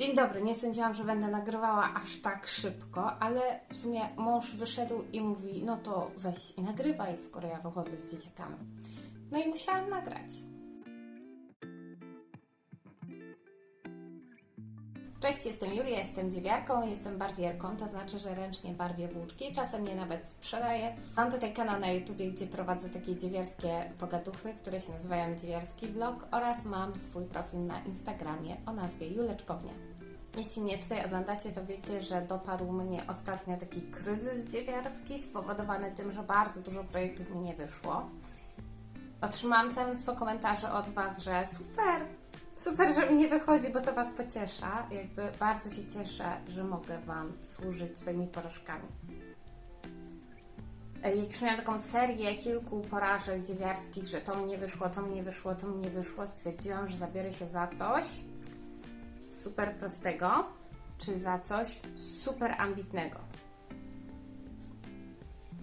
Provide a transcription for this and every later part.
Dzień dobry, nie sądziłam, że będę nagrywała aż tak szybko, ale w sumie mąż wyszedł i mówi, no to weź i nagrywaj, skoro ja wychodzę z dzieciakami. No i musiałam nagrać. Cześć, jestem Julia, jestem dziewiarką, jestem barwierką, to znaczy, że ręcznie barwię włóczki, czasem je nawet sprzedaję. Mam tutaj kanał na YouTubie, gdzie prowadzę takie dziewiarskie pogaduchy, które się nazywają Dziewiarski Vlog oraz mam swój profil na Instagramie o nazwie Juleczkownia. Jeśli mnie tutaj oglądacie, to wiecie, że dopadł mnie ostatnio taki kryzys dziewiarski spowodowany tym, że bardzo dużo projektów mi nie wyszło. Otrzymałam całe mnóstwo komentarzy od Was, że super, super, że mi nie wychodzi, bo to Was pociesza. Jakby bardzo się cieszę, że mogę Wam służyć swoimi porażkami. Jak już miałam taką serię kilku porażek dziewiarskich, że to mi nie wyszło, to mi nie wyszło, to mi nie wyszło, stwierdziłam, że zabiorę się za coś super prostego, czy za coś super ambitnego.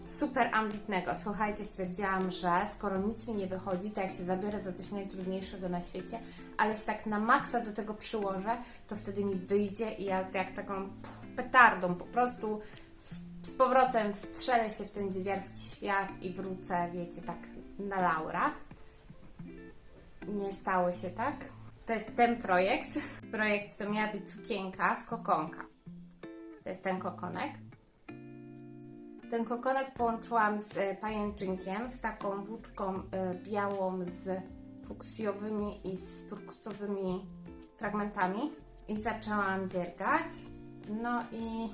Super ambitnego. Słuchajcie, stwierdziłam, że skoro nic mi nie wychodzi, to jak się zabiorę za coś najtrudniejszego na świecie, ale się tak na maksa do tego przyłożę, to wtedy mi wyjdzie i ja jak taką petardą po prostu z powrotem strzelę się w ten dziewiarski świat i wrócę, wiecie, tak na laurach. Nie stało się tak. To jest ten projekt. Projekt to miała być sukienka z kokonka. To jest ten kokonek. Ten kokonek połączyłam z e, pajęczynkiem, z taką włóczką e, białą z fuksjowymi i z turkusowymi fragmentami. I zaczęłam dziergać. No i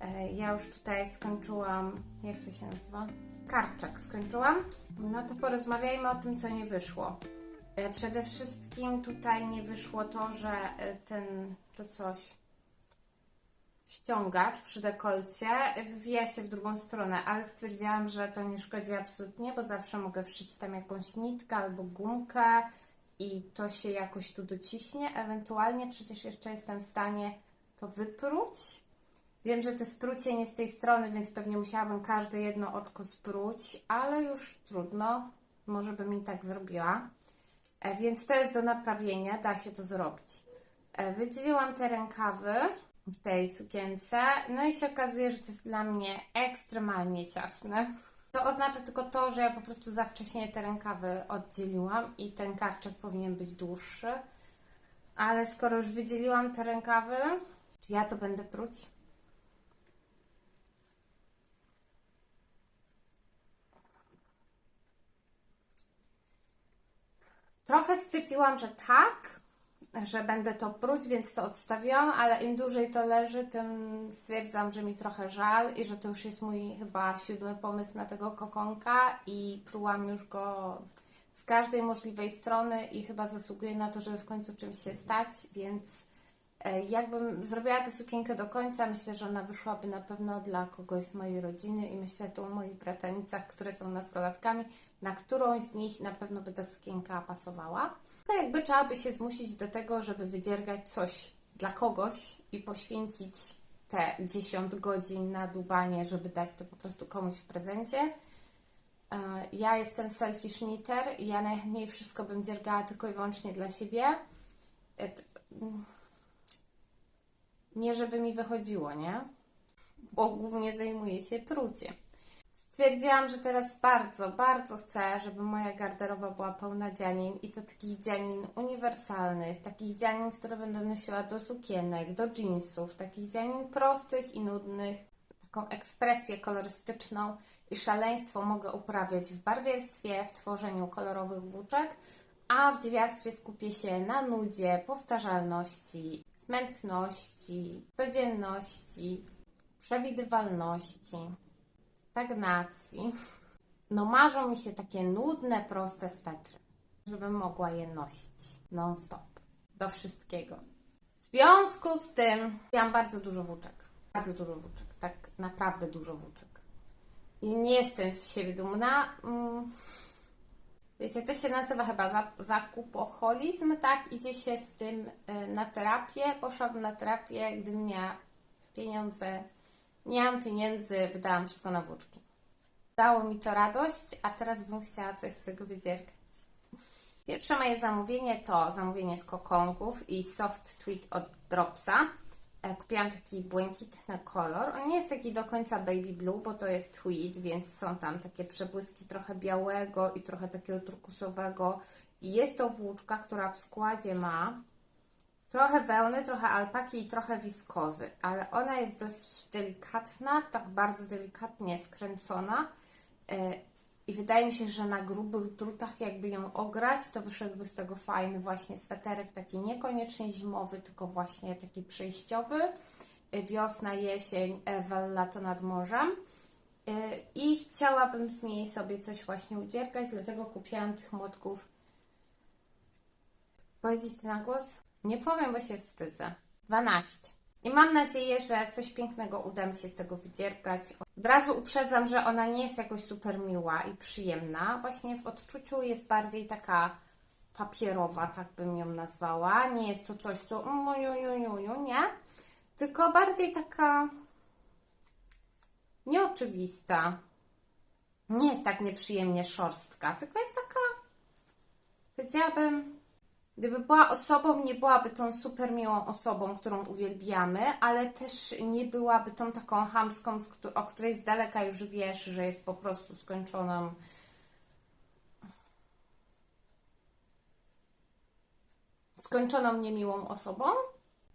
e, ja już tutaj skończyłam, jak to się nazywa? Karczak skończyłam. No to porozmawiajmy o tym, co nie wyszło. E, Przede wszystkim tutaj nie wyszło to, że e, ten, to coś, ściągacz przy dekolcie wywija się w drugą stronę, ale stwierdziłam, że to nie szkodzi absolutnie, bo zawsze mogę wszyć tam jakąś nitkę albo gumkę i to się jakoś tu dociśnie. Ewentualnie przecież jeszcze jestem w stanie to wypróć. Wiem, że to sprucie nie z tej strony, więc pewnie musiałabym każde jedno oczko spróć, ale już trudno. Może bym i tak zrobiła. E, Więc to jest do naprawienia, da się to zrobić. E, Wydzieliłam te rękawy w tej sukience, no i się okazuje, że to jest dla mnie ekstremalnie ciasne. To oznacza tylko to, że ja po prostu za wcześnie te rękawy oddzieliłam i ten karczek powinien być dłuższy. Ale skoro już wydzieliłam te rękawy, czy ja to będę pruć? Trochę stwierdziłam, że tak, że będę to pruć, więc to odstawiłam, ale im dłużej to leży, tym stwierdzam, że mi trochę żal i że to już jest mój chyba siódmy pomysł na tego kokonka i prułam już go z każdej możliwej strony i chyba zasługuje na to, żeby w końcu czymś się stać, więc jakbym zrobiła tę sukienkę do końca, myślę, że ona wyszłaby na pewno dla kogoś z mojej rodziny i myślę tu o moich bratanicach, które są nastolatkami, na którąś z nich na pewno by ta sukienka pasowała. Tylko jakby trzeba by się zmusić do tego, żeby wydziergać coś dla kogoś i poświęcić te 10 godzin na dubanie, żeby dać to po prostu komuś w prezencie. E, Ja jestem selfish knitter ja najchętniej wszystko bym dziergała tylko i wyłącznie dla siebie. Nie żeby mi wychodziło, nie? Bo głównie zajmuję się pruciem. Stwierdziłam, że teraz bardzo, bardzo chcę, żeby moja garderoba była pełna dzianin i to takich dzianin uniwersalnych, takich dzianin, które będę nosiła do sukienek, do jeansów, takich dzianin prostych i nudnych. Taką ekspresję kolorystyczną i szaleństwo mogę uprawiać w barwierstwie, w tworzeniu kolorowych włóczek, a w dziewiarstwie skupię się na nudzie, powtarzalności, smętności, codzienności, przewidywalności stagnacji. No marzą mi się takie nudne, proste swetry, żebym mogła je nosić non-stop, do wszystkiego. W związku z tym miałam bardzo dużo włóczek, bardzo dużo włóczek, tak naprawdę dużo włóczek. I nie jestem z siebie dumna. Mm. Wiecie, to się nazywa chyba za- zakupoholizm, tak? Idzie się z tym y, na terapię. Poszłabym na terapię, gdybym miała pieniądze. Nie mam pieniędzy, wydałam wszystko na włóczki. Dało mi to radość, a teraz bym chciała coś z tego wydziergać. Pierwsze moje zamówienie to zamówienie z kokonków i soft tweed od Dropsa. E, Kupiłam taki błękitny kolor. On nie jest taki do końca baby blue, bo to jest tweed, więc są tam takie przebłyski trochę białego i trochę takiego turkusowego. I jest to włóczka, która w składzie ma trochę wełny, trochę alpaki i trochę wiskozy, ale ona jest dość delikatna, tak bardzo delikatnie skręcona. I wydaje mi się, że na grubych drutach, jakby ją ograć, to wyszedłby z tego fajny właśnie sweterek, taki niekoniecznie zimowy, tylko właśnie taki przejściowy. E, Wiosna, jesień, Ewel, lato nad morzem. E, I chciałabym z niej sobie coś właśnie udziergać, dlatego kupiłam tych młotków. Powiedzieć na głos? Nie powiem, bo się wstydzę. 12. I mam nadzieję, że coś pięknego uda mi się z tego wydziergać. Od razu uprzedzam, że ona nie jest jakoś super miła i przyjemna. Właśnie w odczuciu jest bardziej taka papierowa, tak bym ją nazwała. Nie jest to coś, co nie? Tylko bardziej taka nieoczywista. Nie jest tak nieprzyjemnie szorstka, tylko jest taka, powiedziałabym, Gdyby była osobą, nie byłaby tą super miłą osobą, którą uwielbiamy, ale też nie byłaby tą taką któ- o której z daleka już wiesz, że jest po prostu skończoną. skończoną niemiłą osobą.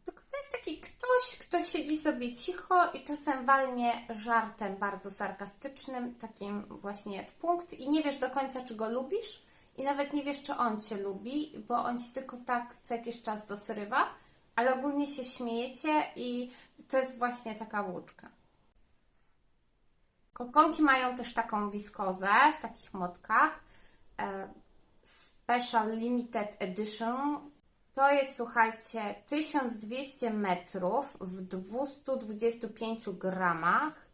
Tylko to jest taki ktoś, kto siedzi sobie cicho i czasem walnie żartem bardzo sarkastycznym, takim właśnie w punkt i nie wiesz do końca, czy go lubisz i nawet nie wiesz, czy on Cię lubi, bo on Ci tylko tak co jakiś czas dosrywa, ale ogólnie się śmiejecie i to jest właśnie taka włóczka. Kokonki mają też taką wiskozę w takich motkach. E, Special Limited Edition. To jest, słuchajcie, 1200 metrów w 225 gramach.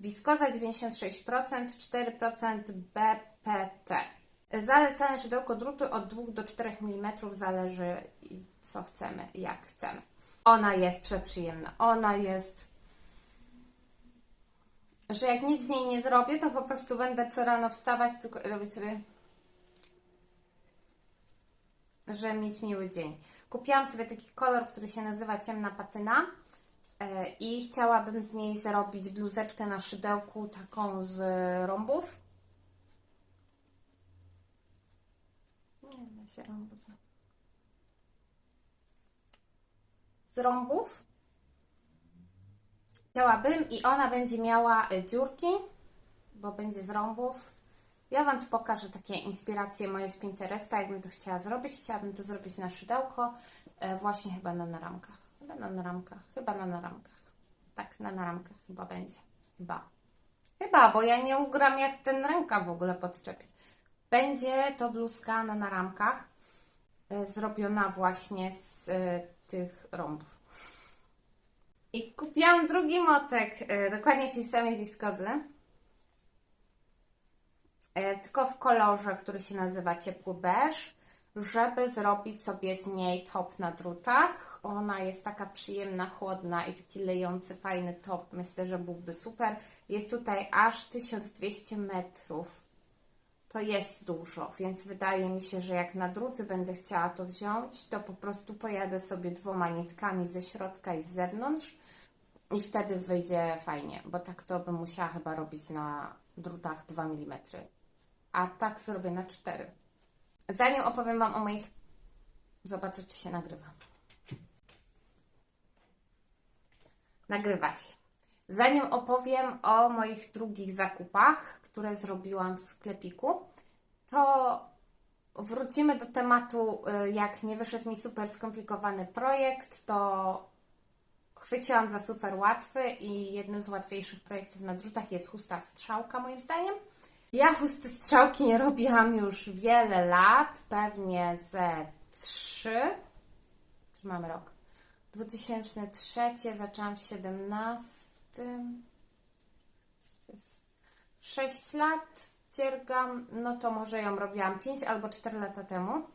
Wiskoza 96%, 4% BPT. Zalecane szydełko drutu od 2 do 4 mm zależy co chcemy, jak chcemy. Ona jest przeprzyjemna. Ona jest, że jak nic z niej nie zrobię, to po prostu będę co rano wstawać, tylko robić sobie, że mieć miły dzień. Kupiłam sobie taki kolor, który się nazywa ciemna patyna e, i chciałabym z niej zrobić bluzeczkę na szydełku taką z rąbów się. Z rąbów chciałabym i ona będzie miała y, dziurki, bo będzie z rąbów. Ja Wam tu pokażę takie inspiracje moje z Pinteresta, jakbym to chciała zrobić. Chciałabym to zrobić na szydełko, e, właśnie chyba na naramkach. Chyba na naramkach, chyba na naramkach. Tak, na naramkach chyba będzie. Chyba. Chyba, bo ja nie ugram jak ten rękaw w ogóle podczepić. Będzie to bluzka na naramkach, e, zrobiona właśnie z e, tych rąbów. I kupiłam drugi motek, e, dokładnie tej samej wiskozy, tylko w kolorze, który się nazywa ciepły beż, żeby zrobić sobie z niej top na drutach. Ona jest taka przyjemna, chłodna i taki lejący, fajny top. Myślę, że byłby super. Jest tutaj aż 1200 metrów to jest dużo, więc wydaje mi się, że jak na druty będę chciała to wziąć, to po prostu pojadę sobie dwoma nitkami ze środka i z zewnątrz i wtedy wyjdzie fajnie, bo tak to bym musiała chyba robić na drutach 2 mm, a tak zrobię na 4. Zanim opowiem Wam o moich... Zobaczę, czy się nagrywa. Nagrywa się. Zanim opowiem o moich drugich zakupach, które zrobiłam w sklepiku, to wrócimy do tematu, y, jak nie wyszedł mi super skomplikowany projekt, to chwyciłam za super łatwy i jednym z łatwiejszych projektów na drutach jest chusta strzałka moim zdaniem. Ja chusty strzałki nie robiłam już wiele lat, pewnie ze trzy. Czy mamy rok? 2003, zaczęłam w 17. 6 lat dziergam, no to może ją robiłam 5 albo 4 lata temu.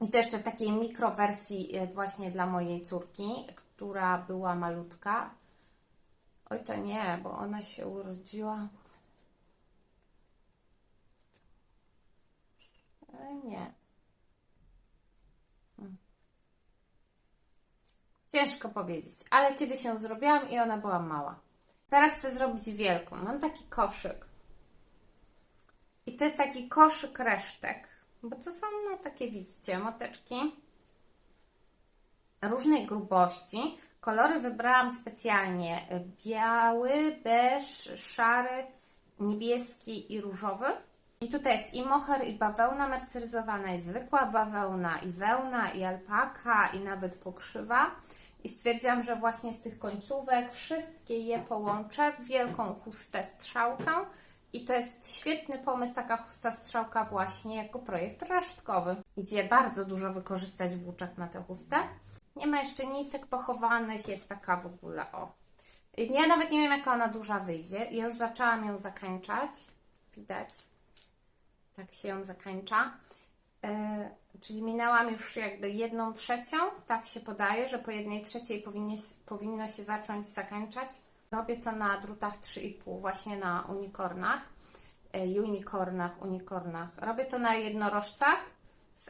I to jeszcze w takiej mikrowersji e, właśnie dla mojej córki, która była malutka. Oj, to nie, bo ona się urodziła. Ale nie. Ciężko powiedzieć, ale kiedyś ją zrobiłam i ona była mała. Teraz chcę zrobić wielką. Mam taki koszyk. I to jest taki koszyk resztek, bo to są no, takie, widzicie, moteczki różnej grubości. Kolory wybrałam specjalnie biały, beż, szary, niebieski i różowy. I tutaj jest i moher, i bawełna merceryzowana, i zwykła bawełna, i wełna, i alpaka, i nawet pokrzywa. I stwierdziłam, że właśnie z tych końcówek wszystkie je połączę w wielką chustę strzałkę. I to jest świetny pomysł, taka chusta strzałka właśnie jako projekt resztkowy. Idzie bardzo dużo wykorzystać włóczek na tę chustę. Nie ma jeszcze nitek pochowanych, jest taka w ogóle, o. Ja nawet nie wiem, jaka ona duża wyjdzie. Ja już zaczęłam ją zakańczać. Widać? Tak się ją zakańcza. E, czyli minęłam już jakby jedną trzecią. Tak się podaje, że po jednej trzeciej powinno się zacząć zakańczać. Robię to na drutach 3,5, właśnie na unicornach. E, unicornach. Robię to na jednorożcach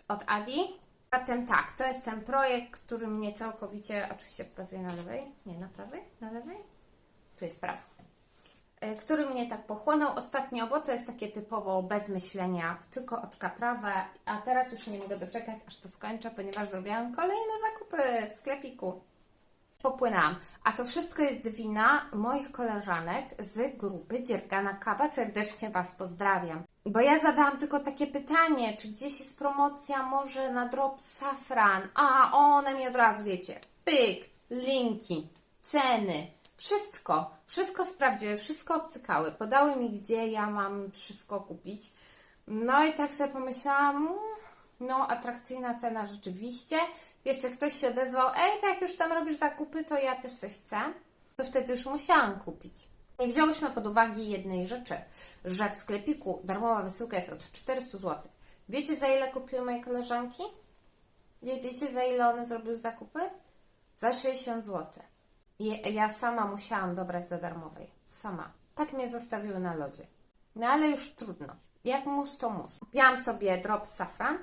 od Adi. Zatem tak, to jest ten projekt, który mnie całkowicie, oczywiście pokazuję na lewej, nie na prawej, na lewej, tu jest prawo, który mnie tak pochłonął ostatnio, bo to jest takie typowo bez myślenia, tylko oczka prawe, a teraz już nie mogę doczekać, aż to skończę, ponieważ zrobiłam kolejne zakupy w sklepiku. Popłynęłam. A to wszystko jest wina moich koleżanek z grupy Dziergana Kawa. Serdecznie Was pozdrawiam. Bo ja zadałam tylko takie pytanie, czy gdzieś jest promocja może na drop safran? A one mi od razu wiecie, pyk, linki, ceny, wszystko, wszystko sprawdziły, wszystko obcykały, podały mi gdzie ja mam wszystko kupić. No i tak sobie pomyślałam, mm, no atrakcyjna cena rzeczywiście. Jeszcze ktoś się odezwał, ej, to jak już tam robisz zakupy, to ja też coś chcę. To wtedy już musiałam kupić. I wzięłyśmy pod uwagę jednej rzeczy, że w sklepiku darmowa wysyłka jest od 400 zł. Wiecie za ile kupiły moje koleżanki? Wie- Wiecie za ile one zrobiły zakupy? Za 60 zł. Ja sama musiałam dobrać do darmowej. Sama. Tak mnie zostawiły na lodzie. No ale już trudno. Jak mus, to mus. Kupiłam sobie drop safran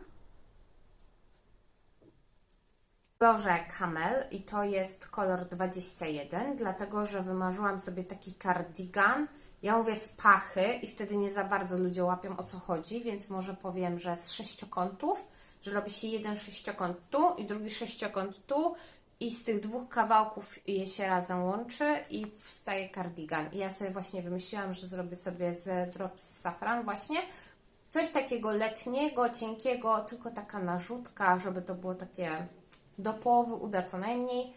w kolorze Camel i to jest kolor 21, dlatego że wymarzyłam sobie taki cardigan. Ja mówię z pachy i wtedy nie za bardzo ludzie łapią o co chodzi, więc może powiem, że z sześciokątów, że robi się jeden sześciokąt tu i drugi sześciokąt tu i z tych dwóch kawałków je się razem łączy i wstaje cardigan. I ja sobie właśnie wymyśliłam, że zrobię sobie z Drops Safran właśnie coś takiego letniego, cienkiego, tylko taka narzutka, żeby to było takie do połowy uda co najmniej,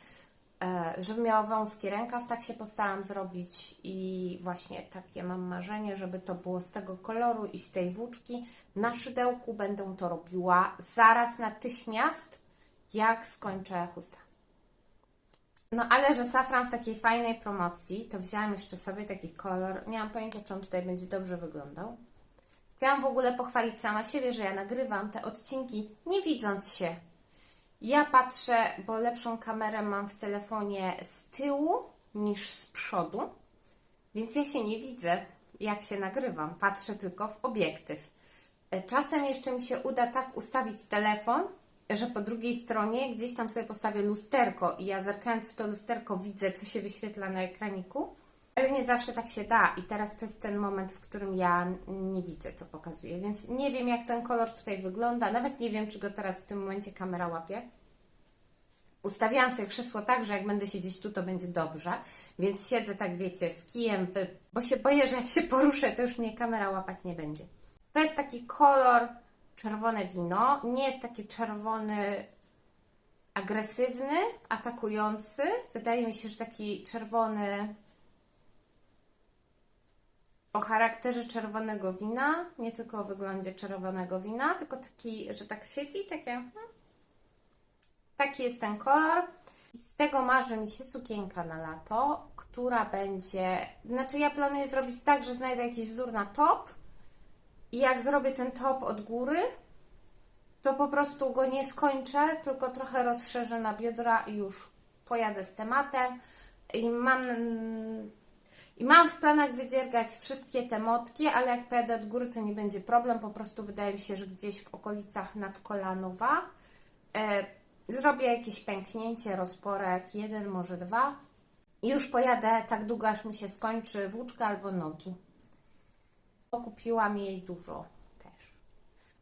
e, żeby miała wąski rękaw, tak się postaram zrobić i właśnie takie mam marzenie, żeby to było z tego koloru i z tej włóczki. Na szydełku będę to robiła zaraz natychmiast, jak skończę chustę. No ale że safran w takiej fajnej promocji, to wzięłam jeszcze sobie taki kolor. Nie mam pojęcia, czy on tutaj będzie dobrze wyglądał. Chciałam w ogóle pochwalić sama siebie, że ja nagrywam te odcinki nie widząc się. Ja patrzę, bo lepszą kamerę mam w telefonie z tyłu niż z przodu, więc ja się nie widzę, jak się nagrywam. Patrzę tylko w obiektyw. E, Czasem jeszcze mi się uda tak ustawić telefon, że po drugiej stronie gdzieś tam sobie postawię lusterko i ja zerkając w to lusterko widzę, co się wyświetla na ekraniku. Ale nie zawsze tak się da i teraz to jest ten moment, w którym ja nie widzę, co pokazuje, więc nie wiem, jak ten kolor tutaj wygląda. Nawet nie wiem, czy go teraz w tym momencie kamera łapie. Ustawiałam sobie krzesło tak, że jak będę siedzieć tu, to będzie dobrze, więc siedzę tak, wiecie, z kijem, bo się boję, że jak się poruszę, to już mnie kamera łapać nie będzie. To jest taki kolor czerwone wino. Nie jest taki czerwony agresywny, atakujący. Wydaje mi się, że taki czerwony o charakterze czerwonego wina, nie tylko o wyglądzie czerwonego wina, tylko taki, że tak świeci, takie. hmm. Taki jest ten kolor. Z tego marzy mi się sukienka na lato, która będzie. Znaczy, ja planuję zrobić tak, że znajdę jakiś wzór na top i jak zrobię ten top od góry, to po prostu go nie skończę, tylko trochę rozszerzę na biodra i już pojadę z tematem. I mam, I mam w planach wydziergać wszystkie te motki, ale jak pojadę od góry, to nie będzie problem. Po prostu wydaje mi się, że gdzieś w okolicach nadkolanowa e, Zrobię jakieś pęknięcie, rozporek, jeden, może dwa. I już pojadę tak długo, aż mi się skończy włóczka albo nogi. Kupiłam jej dużo też,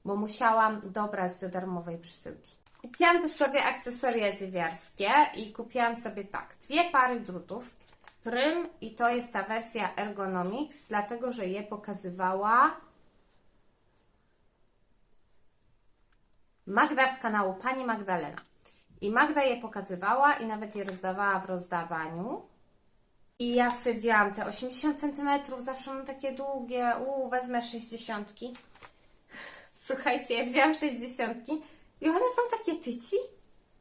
bo musiałam dobrać do darmowej przesyłki. Kupiłam też sobie akcesoria dziewiarskie i kupiłam sobie tak, dwie pary drutów, prym i to jest ta wersja Ergonomics, dlatego, że je pokazywała Magda z kanału Pani Magdalena. I Magda je pokazywała i nawet je rozdawała w rozdawaniu. I ja stwierdziłam, te 80 cm zawsze mam takie długie, uuu, wezmę 60. Słuchajcie, ja wzięłam 60 i one są takie tyci.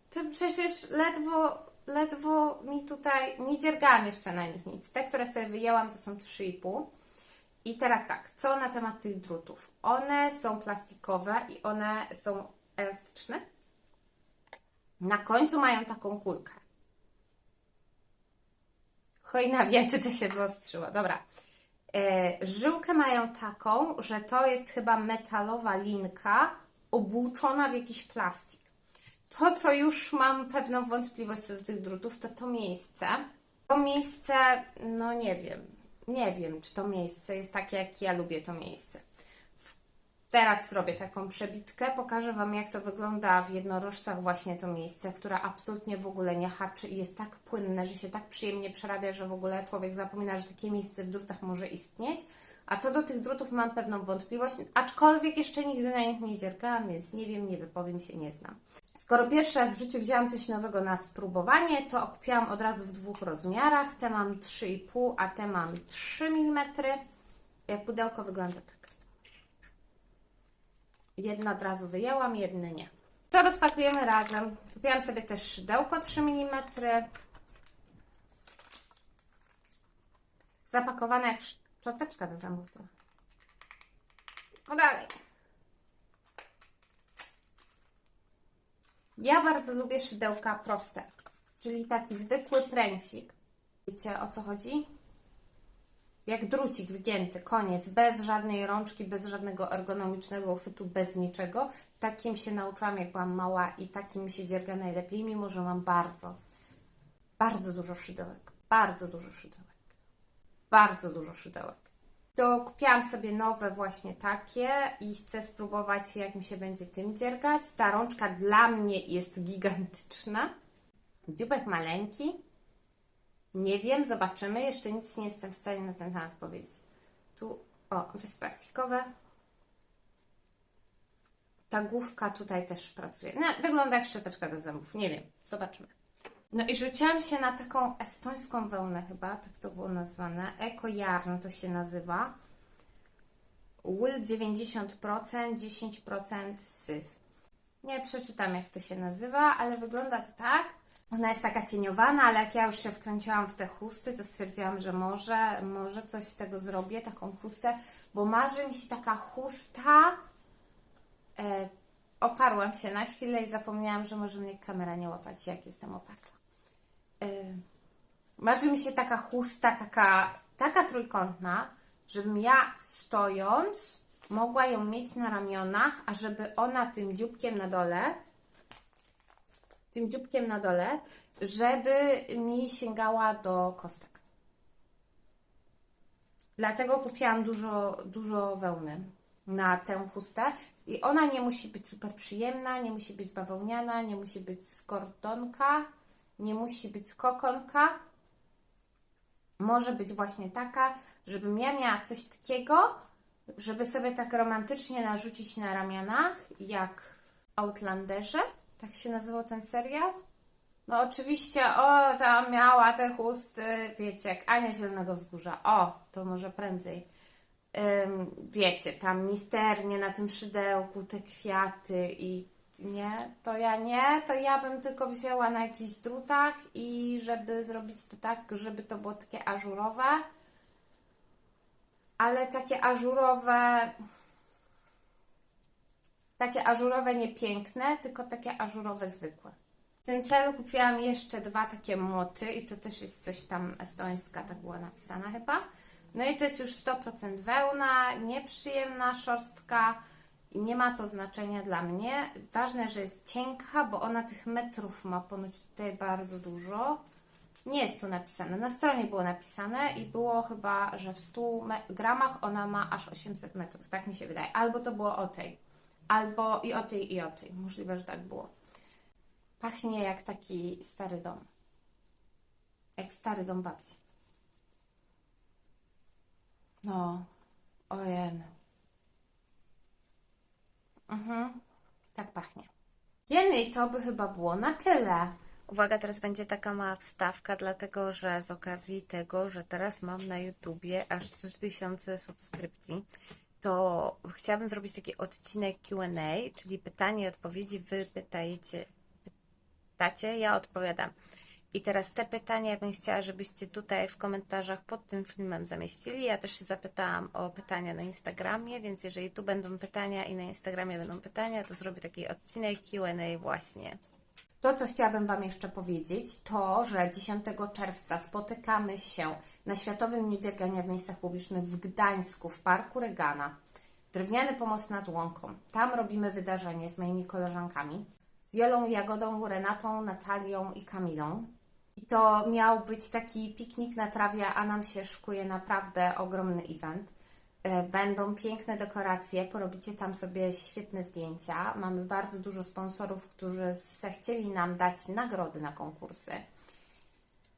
To przecież ledwo, ledwo mi tutaj, nie dziergałam jeszcze na nich nic. Te, które sobie wyjęłam, to są 3,5. I teraz tak, co na temat tych drutów? One są plastikowe i one są elastyczne. Na końcu mają taką kulkę. Chojna wie, czy to się wyostrzyło. Dobra. E, żyłkę mają taką, że to jest chyba metalowa linka obłuczona w jakiś plastik. To, co już mam pewną wątpliwość co do tych drutów, to to miejsce. To miejsce, no nie wiem, nie wiem, czy to miejsce jest takie, jak ja lubię to miejsce. Teraz zrobię taką przebitkę, pokażę Wam, jak to wygląda w jednorożcach właśnie to miejsce, które absolutnie w ogóle nie haczy i jest tak płynne, że się tak przyjemnie przerabia, że w ogóle człowiek zapomina, że takie miejsce w drutach może istnieć. A co do tych drutów mam pewną wątpliwość, aczkolwiek jeszcze nigdy na nich nie dziergałam, więc nie wiem, nie wypowiem się, nie znam. Skoro pierwszy raz w życiu wzięłam coś nowego na spróbowanie, to kupiłam od razu w dwóch rozmiarach. Te mam 3,5, a te mam 3 mm. Pudełko wygląda tak. Jedno od razu wyjęłam, jedne nie. To rozpakujemy razem. Kupiłam sobie też szydełko 3 mm. Zapakowane jak szczoteczka do zębów. No dalej. Ja bardzo lubię szydełka proste, czyli taki zwykły pręcik. Wiecie o co chodzi? Jak drucik wgięty, koniec, bez żadnej rączki, bez żadnego ergonomicznego uchwytu, bez niczego. Takim się nauczyłam, jak byłam mała i takim mi się dzierga najlepiej, mimo że mam bardzo, bardzo dużo szydełek. Bardzo dużo szydełek. Bardzo dużo szydełek. To kupiłam sobie nowe właśnie takie i chcę spróbować, jak mi się będzie tym dziergać. Ta rączka dla mnie jest gigantyczna. Dziubek maleńki, nie wiem, zobaczymy. Jeszcze nic nie jestem w stanie na ten temat powiedzieć. Tu, o, to jest plastikowe. Ta główka tutaj też pracuje. No, wygląda jak szczoteczka do zębów. Nie wiem, zobaczymy. No i rzuciłam się na taką estońską wełnę chyba, tak to było nazwane. Eco Yarn to się nazywa. Wool 90%, 10% syf. Nie przeczytam jak to się nazywa, ale wygląda to tak. Ona jest taka cieniowana, ale jak ja już się wkręciłam w te chusty, to stwierdziłam, że może, może coś z tego zrobię, taką chustę, bo marzy mi się taka chusta. E, oparłam się na chwilę i zapomniałam, że może mnie kamera nie łapać, jak jestem oparta. E, marzy mi się taka chusta, taka, taka trójkątna, żebym ja stojąc mogła ją mieć na ramionach, a żeby ona tym dzióbkiem na dole tym dzióbkiem na dole, żeby mi sięgała do kostek. Dlatego kupiłam dużo, dużo wełny na tę chustę. I ona nie musi być super przyjemna, nie musi być bawełniana, nie musi być z kordonka, nie musi być z kokonka. Może być właśnie taka, żebym ja miała coś takiego, żeby sobie tak romantycznie narzucić na ramionach, jak Outlanderze tak się nazywał ten serial? No oczywiście, o, tam miała te chusty, wiecie, jak Ania Zielonego Wzgórza. O, to może prędzej. Ym, wiecie, tam misternie na tym szydełku, te kwiaty i nie, to ja nie, to ja bym tylko wzięła na jakichś drutach i żeby zrobić to tak, żeby to było takie ażurowe, ale takie ażurowe takie ażurowe niepiękne, tylko takie ażurowe zwykłe. W tym celu kupiłam jeszcze dwa takie moty i to też jest coś tam estońska, tak była napisana chyba. No i to jest już 100% wełna, nieprzyjemna szorstka I nie ma to znaczenia dla mnie. Ważne, że jest cienka, bo ona tych metrów ma ponoć tutaj bardzo dużo. Nie jest tu napisane. Na stronie było napisane i było chyba, że w 100 me- gramach ona ma aż 800 metrów. Tak mi się wydaje. Albo to było o tej. Albo i o tej, i o tej. Możliwe, że tak było. Pachnie jak taki stary dom. Jak stary dom babci. No, ojej. Mhm, tak pachnie. Jeny, i to by chyba było na tyle. Uwaga, teraz będzie taka mała wstawka, dlatego że z okazji tego, że teraz mam na YouTubie aż 3000 subskrypcji, to chciałabym zrobić taki odcinek Q&A, czyli pytanie i odpowiedzi. Wy pytajcie, pytacie, ja odpowiadam. I teraz te pytania bym chciała, żebyście tutaj w komentarzach pod tym filmem zamieścili. Ja też się zapytałam o pytania na Instagramie, więc jeżeli tu będą pytania i na Instagramie będą pytania, to zrobię taki odcinek Q&A właśnie. To, co chciałabym Wam jeszcze powiedzieć, to, że 10 czerwca spotykamy się na Światowym Dniu w miejscach publicznych w Gdańsku, w Parku Regana. Drewniany pomost nad Łąką. Tam robimy wydarzenie z moimi koleżankami. Z Wiolą, Jagodą, Renatą, Natalią i Kamilą. I to miał być taki piknik na trawie, a nam się szykuje naprawdę ogromny event. E, Będą piękne dekoracje, porobicie tam sobie świetne zdjęcia. Mamy bardzo dużo sponsorów, którzy zechcieli nam dać nagrody na konkursy.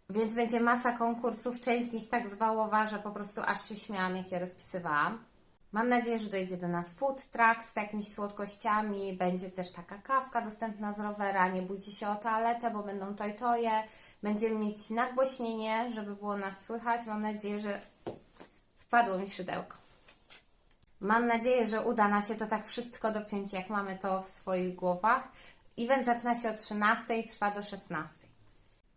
Więc będzie masa konkursów. Część z nich tak zwałowa, że po prostu aż się śmiałam, jak je rozpisywałam. Mam nadzieję, że dojdzie do nas food truck z jakimiś słodkościami. Będzie też taka kawka dostępna z rowera. Nie bójcie się o toaletę, bo będą toj-toje. Będziemy mieć nagłośnienie, żeby było nas słychać. Mam nadzieję, że wpadło mi szydełko. Mam nadzieję, że uda nam się to tak wszystko dopiąć, jak mamy to w swoich głowach. Event zaczyna się o 13 i trwa do 16.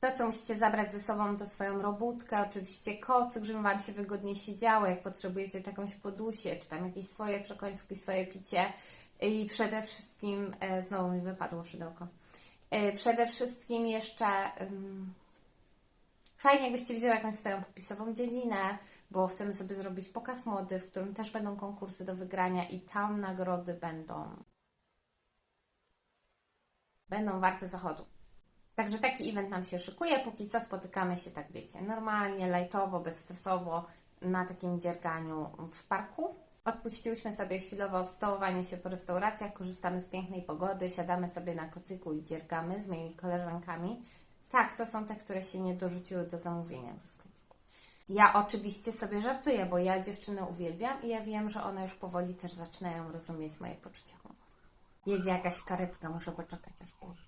To, co musicie zabrać ze sobą, to swoją robótkę, oczywiście kocyk, żeby Wam się wygodnie siedziało, jak potrzebujecie jakąś podusię, czy tam jakieś swoje przekąski, swoje picie. I przede wszystkim, e, znowu mi wypadło szydełko, e, przede wszystkim jeszcze ym, fajnie, jakbyście wzięły jakąś swoją popisową dzielinę, bo chcemy sobie zrobić pokaz mody, w którym też będą konkursy do wygrania i tam nagrody będą będą warte zachodu. Także taki event nam się szykuje. Póki co spotykamy się, tak wiecie, normalnie, lajtowo, bezstresowo na takim dzierganiu w parku. Odpuściłyśmy sobie chwilowo stołowanie się po restauracjach, korzystamy z pięknej pogody, siadamy sobie na kocyku i dziergamy z moimi koleżankami. Tak, to są te, które się nie dorzuciły do zamówienia do sklepu. Ja oczywiście sobie żartuję, bo ja dziewczyny uwielbiam i ja wiem, że one już powoli też zaczynają rozumieć moje poczucie humoru. Jedzie jakaś karetka, muszę poczekać aż pojedzie.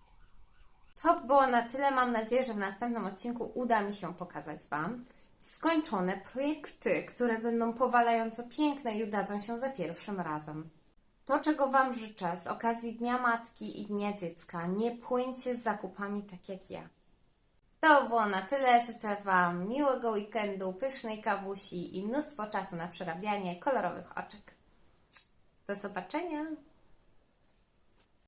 To było na tyle. Mam nadzieję, że w następnym odcinku uda mi się pokazać Wam skończone projekty, które będą powalająco piękne i udadzą się za pierwszym razem. To, czego Wam życzę z okazji Dnia Matki i Dnia Dziecka, nie płyńcie z zakupami tak jak ja. To było na tyle. Życzę Wam miłego weekendu, pysznej kawusi i mnóstwo czasu na przerabianie kolorowych oczek. Do zobaczenia!